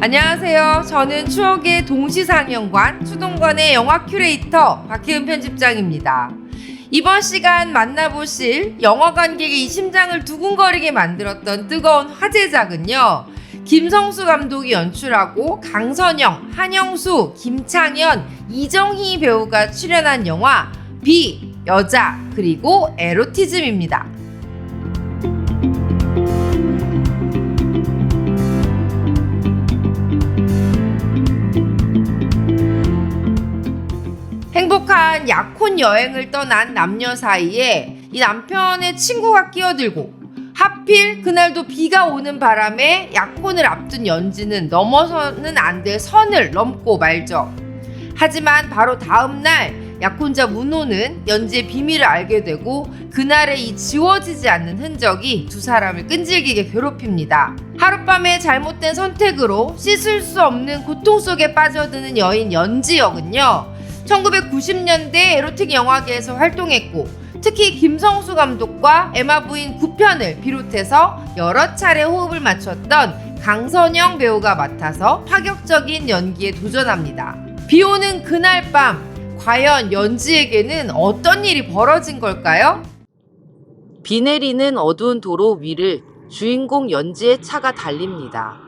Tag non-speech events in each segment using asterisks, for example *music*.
안녕하세요. 저는 추억의 동시상영관 추동관의 영화 큐레이터 박혜은 편집장입니다. 이번 시간 만나보실 영화 관객의 이 심장을 두근거리게 만들었던 뜨거운 화제작은요. 김성수 감독이 연출하고 강선영, 한영수, 김창현, 이정희 배우가 출연한 영화 비, 여자, 그리고 에로티즘입니다. 행복한 약혼 여행을 떠난 남녀 사이에 이 남편의 친구가 끼어들고 하필 그날도 비가 오는 바람에 약혼을 앞둔 연지는 넘어서는 안 될 선을 넘고 말죠. 하지만 바로 다음 날 약혼자 문호는 연지의 비밀을 알게 되고 그날의 이 지워지지 않는 흔적이 두 사람을 끈질기게 괴롭힙니다. 하룻밤의 잘못된 선택으로 씻을 수 없는 고통 속에 빠져드는 여인 연지 역은요. 1990년대 에로틱 영화계에서 활동했고 특히 김성수 감독과 에마 부인 9편을 비롯해서 여러 차례 호흡을 맞췄던 강선영 배우가 맡아서 파격적인 연기에 도전합니다. 비 오는 그날 밤 과연 연지에게는 어떤 일이 벌어진 걸까요? 비 내리는 어두운 도로 위를 주인공 연지의 차가 달립니다.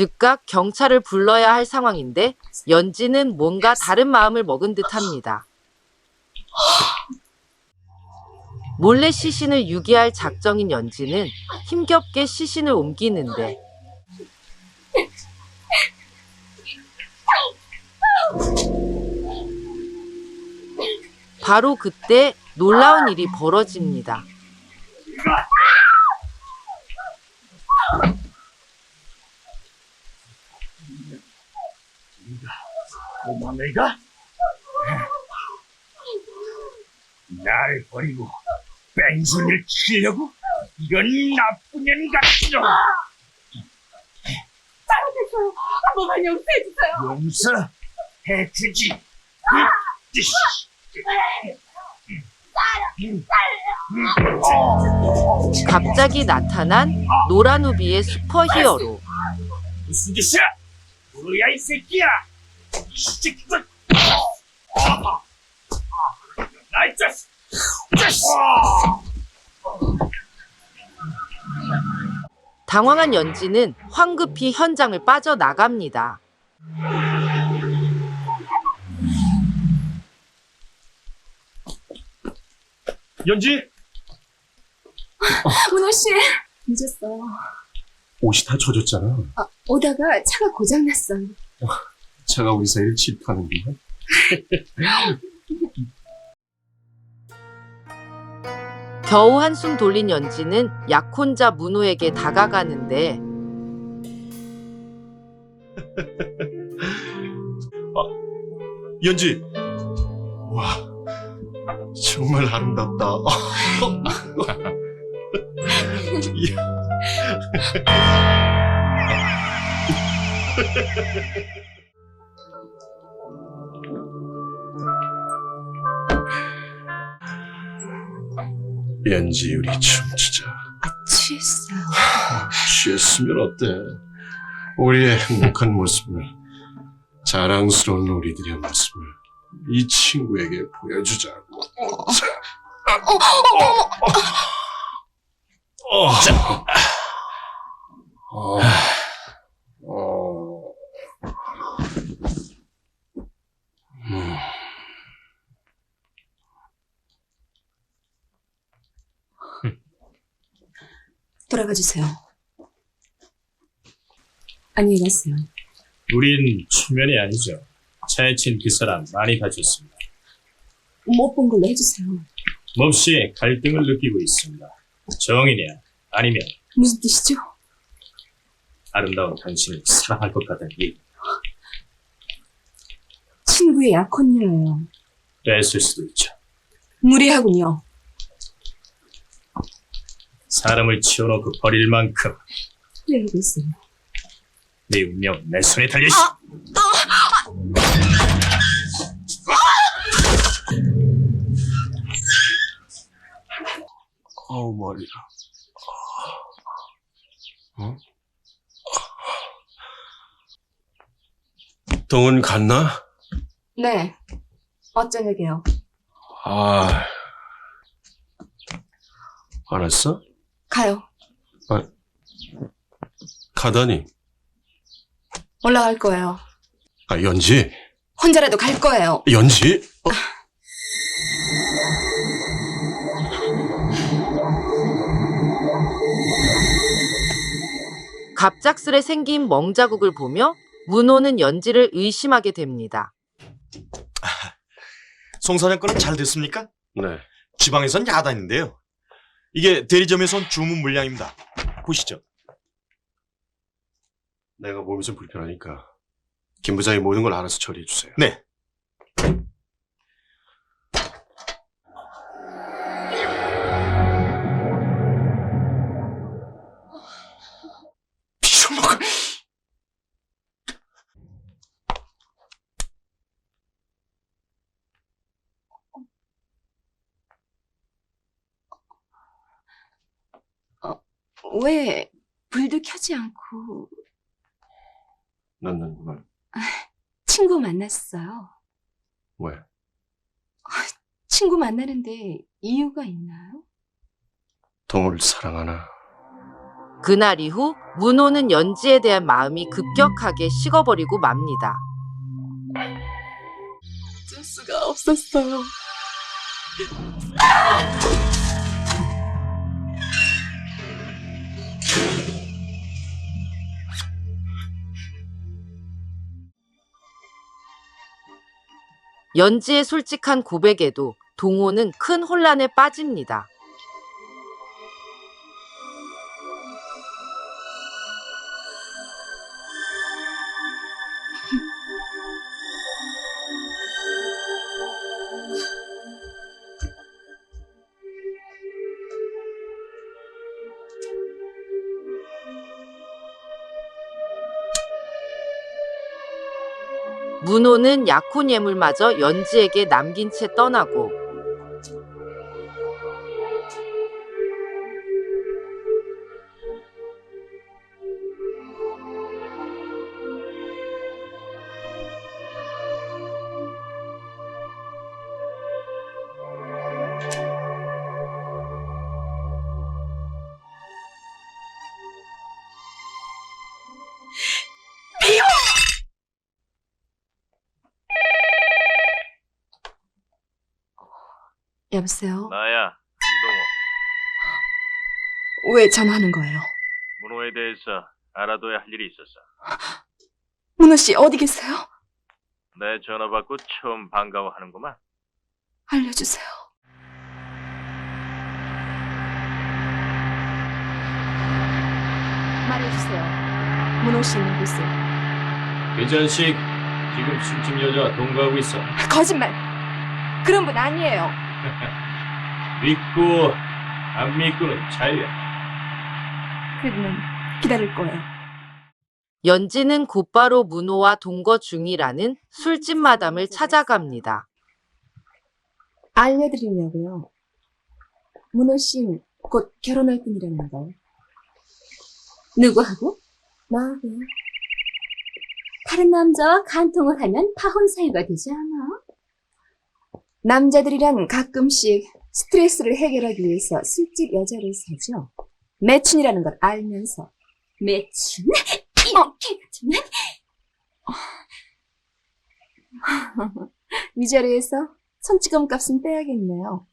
즉각 경찰을 불러야 할 상황인데 연지는 뭔가 다른 마음을 먹은 듯합니다. 몰래 시신을 유기할 작정인 연지는 힘겹게 시신을 옮기는데 바로 그때 놀라운 일이 벌어집니다. 고마 내가? 날 버리고 뺑소니를 치려고? 이런 나쁜 년 같으로 잘못했어요. 한 번만 용서해주세요. 용서 해주지 갑자기 나타난 노란 우비의 슈퍼히어로 무슨 짓이야? 뭐야 이 새끼야 나이 자식 자식 당황한 연지는 황급히 현장을 빠져나갑니다. 연지 문호 씨. 늦었어요. 옷이 다 젖었잖아. 아, 오다가 차가 고장 났어요. 차가 우리 사이를 질투하는구나. 겨우 한숨 돌린 연지는 약혼자 문호에게 다가가는데 연지! 와, 정말 아름답다. *laughs* 연지, 우리 춤추자. 취했어요. 취했으면 어때? 우리의 행복한 모습을, 자랑스러운 우리들의 모습을 이 친구에게 보여주자고. 자, 어, 자, 어, 어, 돌아가 주세요. 안녕히 가세요. 우린 초면이 아니죠. 차에 친 그 사람 많이 봐줬습니다. 못 본 걸로 해주세요. 몹시 갈등을 느끼고 있습니다. 정이냐 아니면 무슨 뜻이죠? 아름다운 당신을 사랑할 것 같다는 얘기 친구의 약혼녀예요. 뺐을 수도 있죠. 무례하군요. 사람을 치워놓고 버릴 만큼 왜 이러고 있어요? 네 운명은 내 손에 달려있어. 어우, 머리야. 어? 동은 갔나? 네. 어쩌냐게요? 아. 알았어? 가요. 가다니. 올라갈 거예요. 아, 연지? 혼자라도 갈 거예요. 연지? 어? 갑작스레 생긴 멍자국을 보며 문호는 연지를 의심하게 됩니다. 송 사장 거는 잘 됐습니까? 네. 지방에선 야단인데요. 이게 대리점에선 주문 물량입니다. 보시죠. 내가 몸이 좀 불편하니까 김 부장이 모든 걸 알아서 처리해 주세요. 네. 왜 불도 켜지 않고 뭘? 친구 만났어요? 왜? 친구 만나는데 이유가 있나요? 동을 사랑하나? 그날 이후 문호는 연지에 대한 마음이 급격하게 식어버리고 맙니다. 어쩔 수가 없었어요. 연지의 솔직한 고백에도 동호는 큰 혼란에 빠집니다. 문호는 약혼 예물마저 연지에게 남긴 채 떠나고 여보세요? 나야, 한동호. 왜 전화하는 거예요? 문호에 대해서 알아둬야 할 일이 있었어. 문호 씨 어디 계세요? 내 전화 받고 처음 반가워하는구만. 알려주세요. 말해주세요. 문호 씨 있는 곳을. 그 자식 지금 술집 여자와 동거하고 있어. 거짓말. 그런 분 아니에요. *laughs* 믿고 안 믿고는 자유야. 그러면 기다릴 거예요. 연지는 곧바로 문호와 동거 중이라는 술집 마담을 찾아갑니다. 알려드리려고요. 문호 씨 곧 결혼할 분이라는 걸. 누구하고? 나하고요. 다른 남자와 간통을 하면 파혼 사유가 되지 않아? 남자들이란 가끔씩 스트레스를 해결하기 위해서 술집 여자를 사죠. 매춘이라는 걸 알면서. 매춘? 같으면? 이 자리에서 손찌검 값은 빼야겠네요.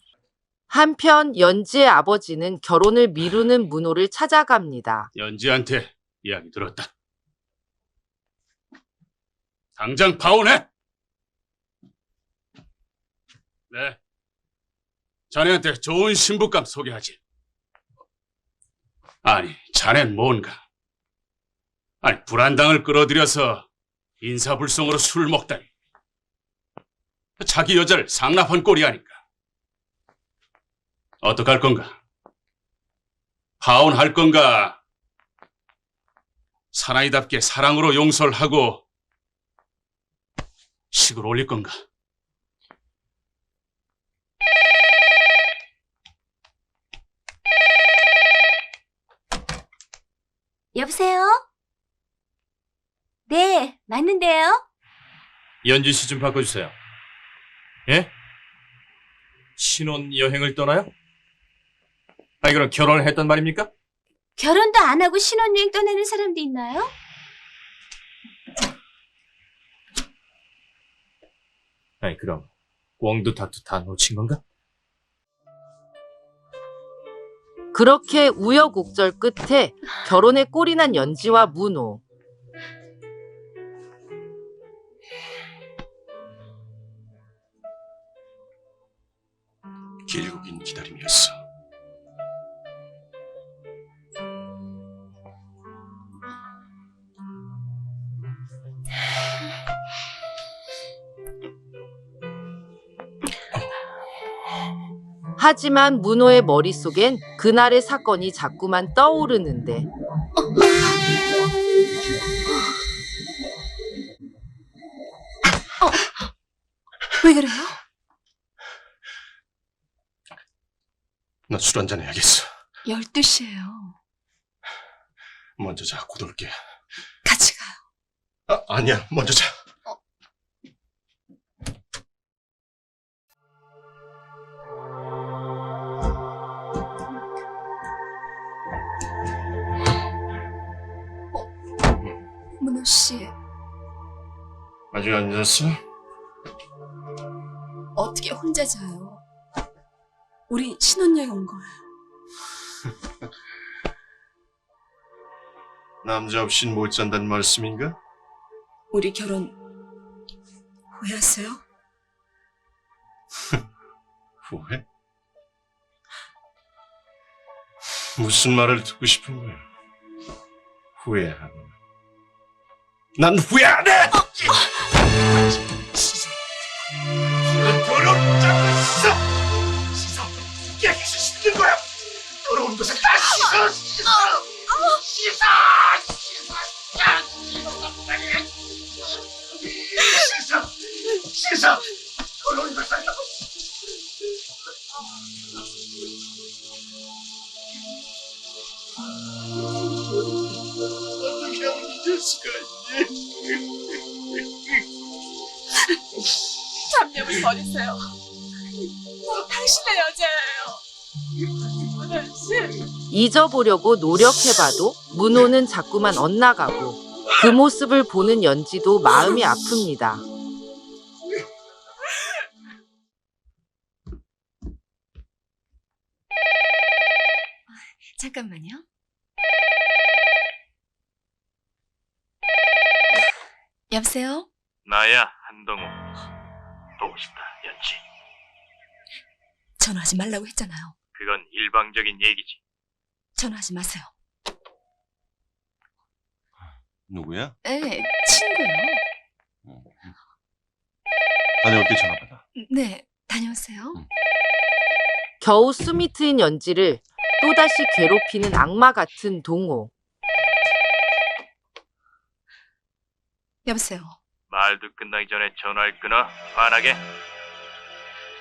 한편 연지의 아버지는 결혼을 미루는 문호를 찾아갑니다. 연지한테 이야기 들었다. 당장 파혼해! 네, 자네한테 좋은 신부감 소개하지. 아니, 자넨 뭔가. 아니, 불안당을 끌어들여서 인사불성으로 술 먹다니. 자기 여자를 상납한 꼴이 아닌가. 어떡할 건가? 파혼할 건가? 사나이답게 사랑으로 용서를 하고 식을 올릴 건가? 여보세요? 네, 맞는데요? 연지 씨좀 바꿔주세요. 예? 신혼 여행을 떠나요? 아니 그럼 결혼을 했단 말입니까? 결혼도 안 하고 신혼여행 떠나는 사람도 있나요? 아니 그럼 웡두 타투 다 놓친 건가? 그렇게 우여곡절 끝에 결혼에 꼴이 난 연지와 문호. 긴 기다림이었어. 하지만 문호의 머릿속엔 그날의 사건이 자꾸만 떠오르는데 왜 그래요? 나 술 한잔 해야겠어. 12시예요. 먼저 자, 곧 올게. 같이 가요. 아, 아니야, 먼저 자. 문호 씨, 아직 안 잤어? 어떻게 혼자 자요? 우리 신혼여행 온 거예요. *laughs* 남자 없인 못 잔다는 말씀인가? 우리 결혼 후회하세요? *laughs* 후회? 무슨 말을 듣고 싶은 거야? 후회하는. 난 후회 안 해! 시선! 이런 더러운 짝을 씻어! 씻어! 깨끗이 씻는 거야! 더러운 것을 다 씻어! 씻어! 씻어! 씻어! 씻어! 씻어! 더러운 것을 어떻게 하면 잊을 수가 있니? 버리세요. 당신의 여자예요. 씨. 잊어보려고 노력해봐도 문호는 자꾸만 엇나가고 그 모습을 보는 연지도 마음이 아픕니다. 잠깐만요. 여보세요? 나야 한동우. 보고 싶다 연지. 전화하지 말라고 했잖아요. 그건 일방적인 얘기지. 전화하지 마세요. 누구야? 네, 친구요. 다녀올게 전화 받아. 네, 다녀오세요. 겨우 숨이 트인 연지를 또다시 괴롭히는 악마 같은 동호. 여보세요. 말도 끝나기 전에 전화를 끊어. 화나게.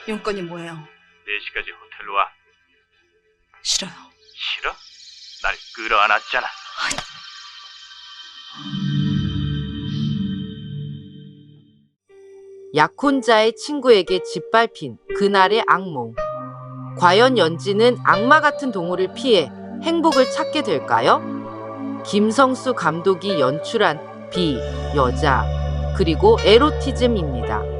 용건이 뭐예요? 4시까지 호텔로 와. 싫어요. 싫어? 날 끌어안았잖아. 약혼자의 친구에게 짓밟힌 그날의 악몽. 과연 연지는 악마 같은 동호를 피해 행복을 찾게 될까요? 김성수 감독이 연출한 비, 여자, 그리고 에로티즘입니다.